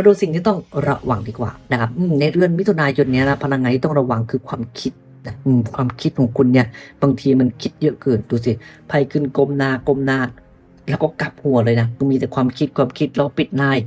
มาดูสิ่งที่ต้องระวังดีกว่านะครับในเดือนมิถุนายนเนี้ยนะพลังงานที่ต้องระวังคือความคิดนะความคิดของคุณเนี่ยบางทีมันคิดเยอะเกินดูสิไพ่ขึ้นกลมหน้ากลมหน้า แล้วก็กลับหัวเลยนะมีแต่ความคิดความคิดเราปิดนาย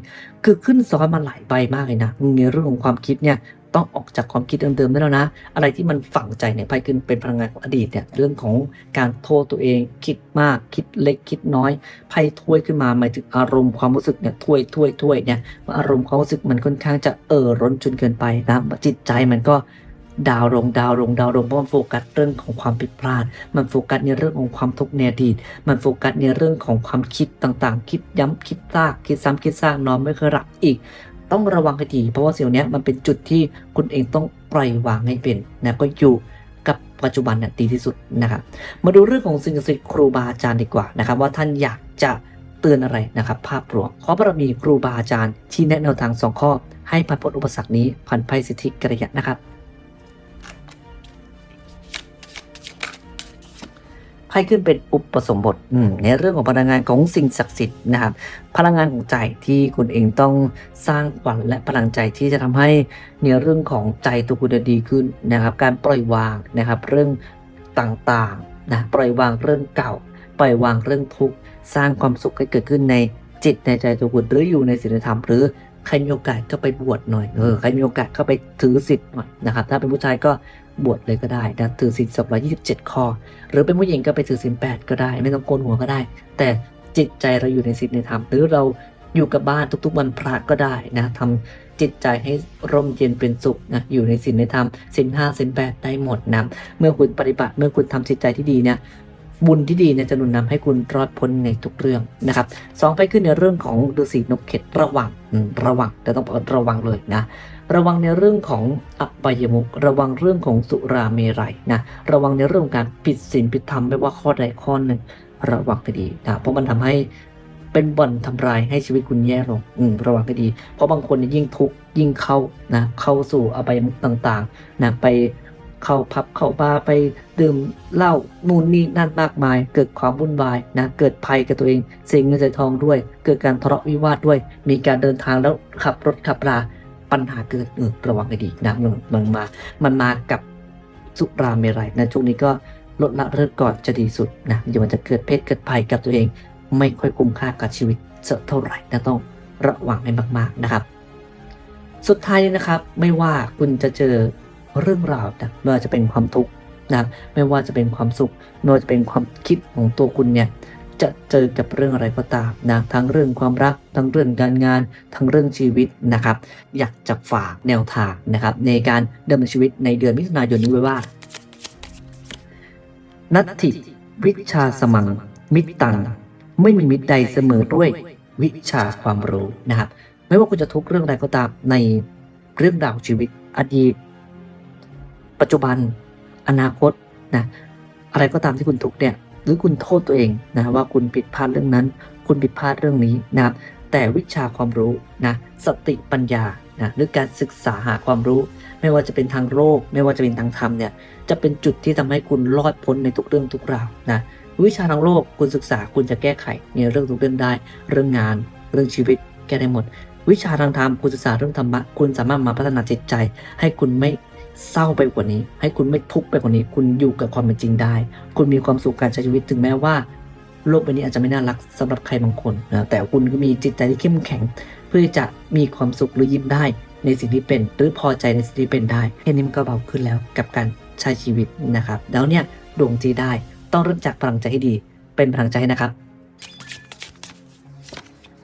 คือขึ้นซ้อนมาหลายใบมากเลยนะในเรื่องของความคิดเนี่ย ต้องออกจากความคิดเดิมๆได้แล้วนะ อะไรที่มันฝังใจเนี่ยไพ่ขึ้นเป็นพลังงานของอดีตเนี่ยเรื่องของการโทษตัวเองคิดมากคิดเล็กคิดน้อยไพ่ถ้วยขึ้นมาหมายถึงอารมณ์ความรู้สึกเนี่ยถ้วยถ้วยถ้วยเนี่ยอารมณ์ความรู้สึกมันค่อนข้างจะเอ่อร้นจนเกินไปนะจิตใจมันก็ดาวลงดาวลงดาวลงเพราะมันโฟกัสเรื่องของความผิดพลาด มันโฟกัสในเรื่องของความทุกข์ในอดีต มันโฟกัสในเรื่องของความคิดต่างๆ คิดย้ำคิดซากคิดซ้ำคิดซากนอนไม่เคยหลับอีก ต้องระวังให้ดีเพราะว่าสิ่งนี้มันเป็นจุดที่คุณเองต้องปล่อยวางให้เป็นนะก็อยู่กับปัจจุบันเนี่ยดีที่สุดนะครับมาดูเรื่องของสิ่งศักดิ์สิทธิ์ครูบาอาจารย์ดีกว่านะครับ ว่าท่านอยากจะเตือนอะไรนะครับ ภาพรวมขอบารมีครูบาอาจารย์ที่แนะแนวทางสองข้อ ให้ผ่านพ้นอุปสรรคนี้ผ่านภัยสิทธิกระยะนะครับ ไพ่ขึ้นเป็นอุปสมบทในเรื่องของพลังงานของสิ่งศักดิ์สิทธิ์นะครับพลังงานของใจที่คุณเองต้องสร้างขวัญและพลังใจที่จะทำให้ในเรื่องของใจตัวคุณดีขึ้นนะครับ การปล่อยวางนะครับเรื่องต่างๆนะปล่อยวางเรื่องเก่า ปล่อยวางเรื่องทุกข์สร้างความสุขให้เกิดขึ้นในจิตในใจตัวคุณหรืออยู่ในศีลธรรมหรือ ใครมีโอกาสก็ไปบวชหน่อยเออใครมีโอกาสก็ไปถือศีลหน่อยนะครับถ้าเป็นผู้ชายก็บวชเลยก็ได้นะถือศีลสองร้อยยี่สิบเจ็ดข้อ หรือเป็นผู้หญิงก็ไปถือศีลแปดก็ได้ ไม่ต้องโกนหัวก็ได้ แต่จิตใจเราอยู่ในศีลในธรรม หรือเราอยู่กับบ้านทุกๆวันพระก็ได้นะทำจิตใจให้ร่มเย็นเป็นสุขนะอยู่ในศีลในธรรมศีลห้าศีลแปดได้หมดนะเมื่อคุณปฏิบัติเมื่อคุณทำจิตใจที่ดีเนี่ย บุญที่ดีเนี่ยจะนุนนำให้คุณรอดพ้นในทุกเรื่องนะครับสองไปขึ้นในเรื่องของฤาษีนกเข็ดระวังระวังแต่ต้องบอกระวังเลยนะระวังในเรื่องของอบายมุกระวังเรื่องของสุราเมรัยนะระวังในเรื่องการผิดศีลผิดธรรมไม่ว่าข้อใดข้อหนึ่งระวังให้ดีนะเพราะมันทำให้เป็นบ่อนทำลายให้ชีวิตคุณแย่ลงอืมระวังให้ดี เพราะบางคนยยิ่งทุกข์ยิ่งเข้านะเข้าสู่อบายมุกต่างๆนะไป เข้าพับเข้าบาร์ไปดื่มเหล้านู่นนี่นั่นมากมาย เกิดความวุ่นวายนะเกิดภัยกับตัวเองเสียเงินเสียทองด้วย เกิดการทะเลาะวิวาทด้วย มีการเดินทางแล้วขับรถขับราปัญหาเกิดเออระวังให้ดีนะมันมันมา มันมากับสุราเมรัยนะช่วงนี้ก็ลดละเลิกก่อนจะดีสุดนะเดี๋ยวมันจะเกิดเพศเกิดภัยกับตัวเอง ไม่ค่อยคุ้มค่ากับชีวิตสักเท่าไหร่นะต้องระวังให้มาก ๆนะครับ สุดท้ายนี้นะครับ ไม่ว่าคุณจะเจอ เรื่องราวนะไม่ว่าจะเป็นความทุกข์นะไม่ว่าจะเป็นความสุขไม่ว่าจะเป็นความคิดของตัวคุณเนี่ยจะเจอกับเรื่องอะไรก็ตามนะทั้งเรื่องความรัก ทั้งเรื่องการงาน ทั้งเรื่องชีวิตนะครับ อยากจะฝากแนวทางนะครับ ในการดำเนินชีวิตในเดือนมิถุนายนนี้ไว้ว่า นัตถิวิชาสมัง มิตรตัง ไม่มีมิตรใดเสมอด้วยวิชาความรู้นะครับ ไม่ว่าคุณจะทุกข์เรื่องใดก็ตามในเรื่องราวชีวิตอดีต ปัจจุบันอนาคตนะอะไรก็ตามที่คุณทุกเนี่ยหรือคุณโทษตัวเองนะว่าคุณผิดพลาดเรื่องนั้น คุณผิดพลาดเรื่องนี้นะครับแต่วิชาความรู้นะสติปัญญานะหรือการศึกษาหาความรู้ ไม่ว่าจะเป็นทางโลก ไม่ว่าจะเป็นทางธรรมเนี่ยจะเป็นจุดที่ทำให้คุณรอดพ้นในทุกเรื่องทุกราวนะวิชาทางโลกคุณศึกษาคุณจะแก้ไขในเรื่องทุกเรื่องได้ เรื่องงาน เรื่องชีวิต แก้ได้หมด วิชาทางธรรมคุณศึกษาเรื่องธรรมะคุณสามารถมาพัฒนาจิตใจ ให้คุณไม่ เศร้าไปกว่านี้ ให้คุณไม่ทุกข์ไปกว่านี้ คุณอยู่กับความเป็นจริงได้ คุณมีความสุขการใช้ชีวิตถึงแม้ว่า โลกใบนี้อาจจะไม่น่ารักสำหรับใครบางคนนะแต่คุณก็มีจิตใจที่เข้มแข็ง เพื่อจะมีความสุขหรือยิ้มได้ ในสิ่งที่เป็นหรือพอใจในสิ่งที่เป็นได้แค่นี้มันก็เบาขึ้นแล้วกับการใช้ชีวิตนะครับ แล้วเนี่ยดวงจีได้ต้องเริ่มจากพลังใจให้ดี เป็นพลังใจนะครับ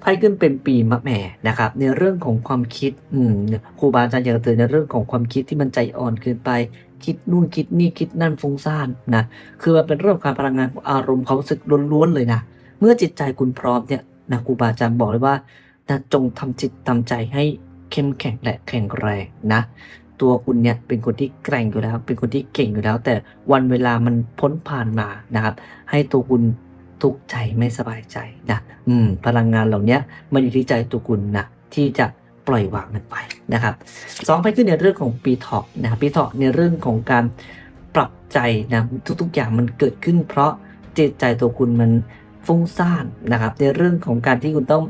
ไพ่ขึ้นเป็นปีมะแม่นะครับ ในเรื่องของความคิดอืมครูบาอาจารย์อยากจะเตือนในเรื่องของความคิดที่มันใจอ่อนเกินไป คิดนู่นคิดนี่คิดนั่นฟุ้งซ่านนะคือมันเป็นเรื่องของการพลังงานอารมณ์ความรู้สึกล้วนๆเลยนะเมื่อจิตใจคุณพร้อมเนี่ยนะครูบาอาจารย์บอกเลยว่านะจงทำจิตทำใจให้เข้มแข็งและแข็งแรงนะตัวคุณเนี่ยเป็นคนที่แกร่งอยู่แล้ว เป็นคนที่เก่งอยู่แล้ว แต่วันเวลามันพ้นผ่านมานะครับ ให้ตัวคุณ ทุกข์ใจไม่สบายใจนะอืมพลังงานเหล่านี้มันอยู่ที่ใจตัวคุณนะที่จะปล่อยวางมันไปนะครับสองไปขึ้นในเรื่องของปีเถาะนะปีเถาะในเรื่องของการปรับใจนะทุกๆอย่างมันเกิดขึ้น เพราะจิตใจตัวคุณมัน ฟุ้งซ่านนะครับ ในเรื่องของการที่คุณต้อง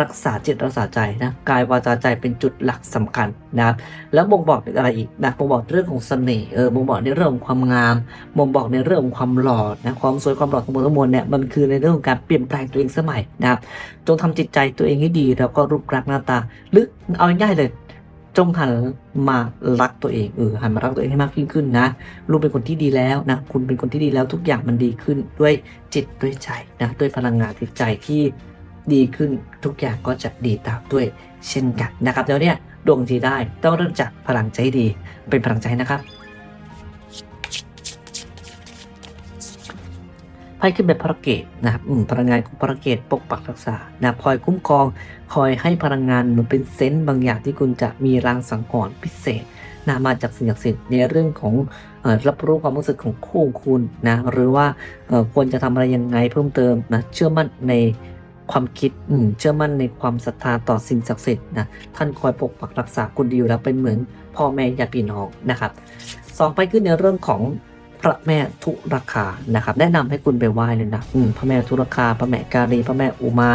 รักษาจิตรักษาใจนะกายวาจาใจเป็นจุดหลักสำคัญนะครับแล้วบ่งบอกอะไรอีกนะบ่งบอกเรื่องของเสน่ห์เออบ่งบอกในเรื่องของความงามบ่งบอกในเรื่องของความหล่อนะความสวยความหล่อทั้งหมดทั้งมวลเนี่ยมันคือในเรื่องของการเปลี่ยนแปลงตัวเองสมัยนะครับจงทำจิตใจตัวเองให้ดี แล้วก็รูปลักษณ์หน้าตาหรือเอาง่ายๆเลย จงหันมารักตัวเองเออหันมารักตัวเองให้มากยิ่งขึ้นนะลูกเป็นคนที่ดีแล้วนะคุณเป็นคนที่ดีแล้วทุกอย่างมันดีขึ้นด้วยจิตด้วยใจนะด้วยพลังงานจิตใจที่ดีขึ้นทุกอย่างก็จะดีตามด้วยเช่นกันนะครับแล้วเนี่ยดวงดีได้ต้องเริ่มจากพลังใจดีเป็นพลังใจนะครับ ไพ่ขึ้นเป็นพระเกตนะครับพลังงานของพระเกตปกปักรักษานะคอยคุ้มครองคอยให้พลังงานเหมือนเป็นเซนต์บางอย่างที่คุณจะมีรางสังหรณ์พิเศษนะมาจากสิ่งศักดิ์สิทธิ์ในเรื่องของรับรู้ความรู้สึกของคู่คุณนะหรือว่าควรจะทำอะไรยังไงเพิ่มเติมนะเชื่อมั่นในความคิดเชื่อมั่นในความศรัทธาต่อสิ่งศักดิ์สิทธิ์นะท่านคอยปกปักรักษาคุณดีอยู่แล้วเป็นเหมือนพ่อแม่ญาติพี่น้องนะครับสองไปขึ้นในเรื่องของ พระแม่ทุราคานะครับแนะนำให้คุณไปไหว้เลยนะอืมพระแม่ทุราคา พระแม่กาลีพระแม่อุมา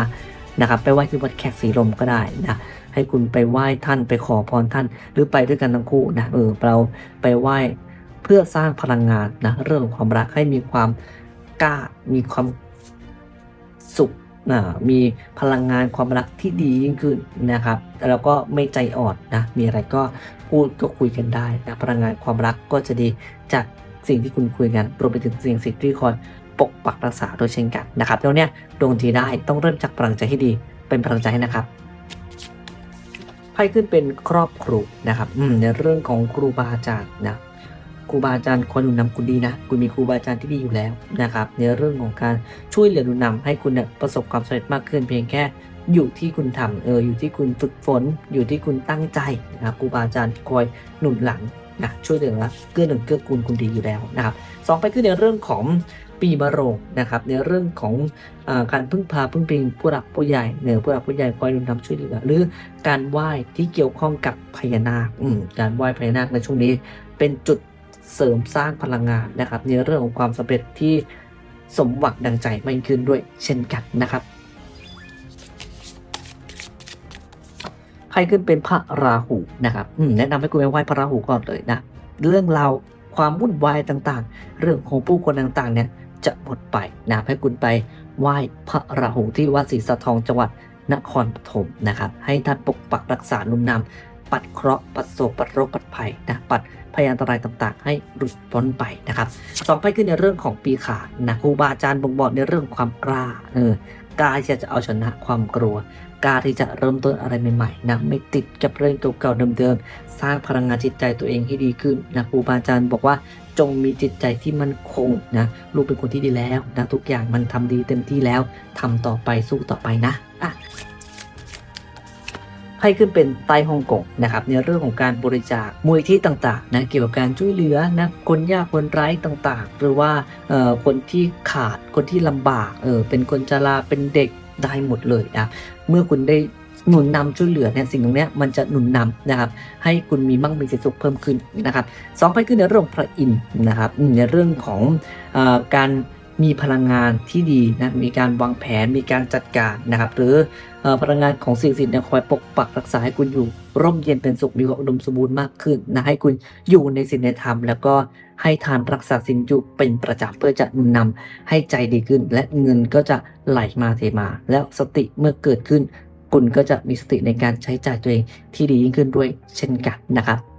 นะครับไปไหว้ที่วัดแขกสีลมก็ได้นะให้คุณไปไหว้ท่านไปขอพรท่าน หรือไปด้วยกันทั้งคู่นะเออเราไปไหว้เพื่อสร้างพลังงานนะเรื่องความรักให้มีความกล้ามีความสุขนะมีพลังงานความรักที่ดียิ่งขึ้นนะครับ แล้วก็ไม่ใจอ่อนนะ มีอะไรก็พูดก็คุยกันได้นะ พลังงานความรักก็จะดีจาก สิ่งที่คุณคุยกันรวมไปถึงสิ่งสิ่งที่คอยปกปักรักษาโดยเช่นกันนะครับแล้วเนี่ยดวงทีได้ต้องเริ่มจากพลังใจที่ดีเป็นพลังใจนะครับไพ่ขึ้นเป็นครอบครูนะครับอืมในเรื่องของครูบาอาจารย์นะครูบาอาจารย์ควรหนุนนำคุณดีนะคุณมีครูบาอาจารย์ที่ดีอยู่แล้วนะครับในเรื่องของการช่วยเหลือหนุนนำให้คุณเนี่ยประสบความสำเร็จมากขึ้น เพียงแค่อยู่ที่คุณทำเอออยู่ที่คุณฝึกฝน อยู่ที่คุณตั้งใจนะครูบาอาจารย์คอยหนุนหลัง นะช่วยเหลือเกื้อหนุนเกื้อกูลคุณดีอยู่แล้วนะครับสองไปขึ้นในเรื่องของปีมะโรงนะครับ ในเรื่องของอการพึ่งพาพึ่งพิงผู้หลักผู้ใหญ่เหนือผู้หลักผู้ใหญ่คอยดุลนำช่วยเหลือหรือการไหว้ที่เกี่ยวข้องกับพญานาคการไหว้พญานาคในช่วงนี้ เป็นจุดเสริมสร้างพลังงานนะครับ ในเรื่องของความสำเร็จที่สมหวังดังใจมากขึ้นด้วยเช่นกันนะครับ ใครขึ้นเป็นพระราหูนะครับแนะนำให้คุณไปไหว้พระราหูก่อนเลยนะ เรื่องราวความวุ่นวายต่างๆ เรื่องของผู้คนต่างๆ เนี่ยจะหมดไปนะให้คุณไปไหว้พระราหูที่วัดศรีสะทองจังหวัดนครปฐมนะครับ ให้ท่านปกปักรักษานุนนำ ปัดเคราะห์ปัดโศกปัดโรคปัดภัยนะปัดพยานอันตรายต่างๆ ให้หลุดพ้นไปนะครับสองไปคือในเรื่องของปีขานะครูบาอาจารย์บ่งบอกในเรื่องความกล้าเออกล้าที่จะเอาชนะความกลัวกล้าที่จะเริ่มต้นอะไรใหม่ๆนะไม่ติดกับเรื่องเก่าๆเดิมๆสร้างพลังงานจิตใจตัวเองให้ดีขึ้นนะครูบาอาจารย์บอกว่าจงมีจิตใจที่มั่นคงนะลูกเป็นคนที่ดีแล้วนะทุกอย่างมันทำดีเต็มที่แล้วทำต่อไปสู้ต่อไปนะอะ ไพ่ขึ้นเป็นใต้ฮ่องกงนะครับในเรื่องของการบริจาคมูลที่ต่างๆนะเกี่ยวกับการช่วยเหลือนะคนยากคนไร้ต่างๆ หรือว่าเอ่อคนที่ขาดคนที่ลำบากเออเป็นคนชราเป็นเด็กได้หมดเลยนะเมื่อคุณได้หนุนนำช่วยเหลือเนี่ยสิ่งตรงนี้มันจะหนุนนำนะครับ ให้คุณมีมั่งมีสีสุขเพิ่มขึ้นนะครับสองไปขึ้นในเรื่องพระอินทร์นะครับในเรื่องของออการ มีพลังงานที่ดีนะมีการวางแผนมีการจัดการนะครับ หรืออพลังงานของสิ่งศักดิ์สิทธิ์คอยปกปักรักษาให้คุณอยู่ ร่มเย็นเป็นสุขมีความอุดมสมบูรณ์มากขึ้นนะให้คุณอยู่ในศีลในธรรม แล้วก็ให้ทานรักษาศีลอยู่เป็นประจำเพื่อจะนุนนำให้ใจดีขึ้น และเงินก็จะไหลมาเทมา แล้วสติเมื่อเกิดขึ้น คุณก็จะมีสติในการใช้จ่ายตัวเองที่ดียิ่งขึ้นด้วยเช่นกันนะครับ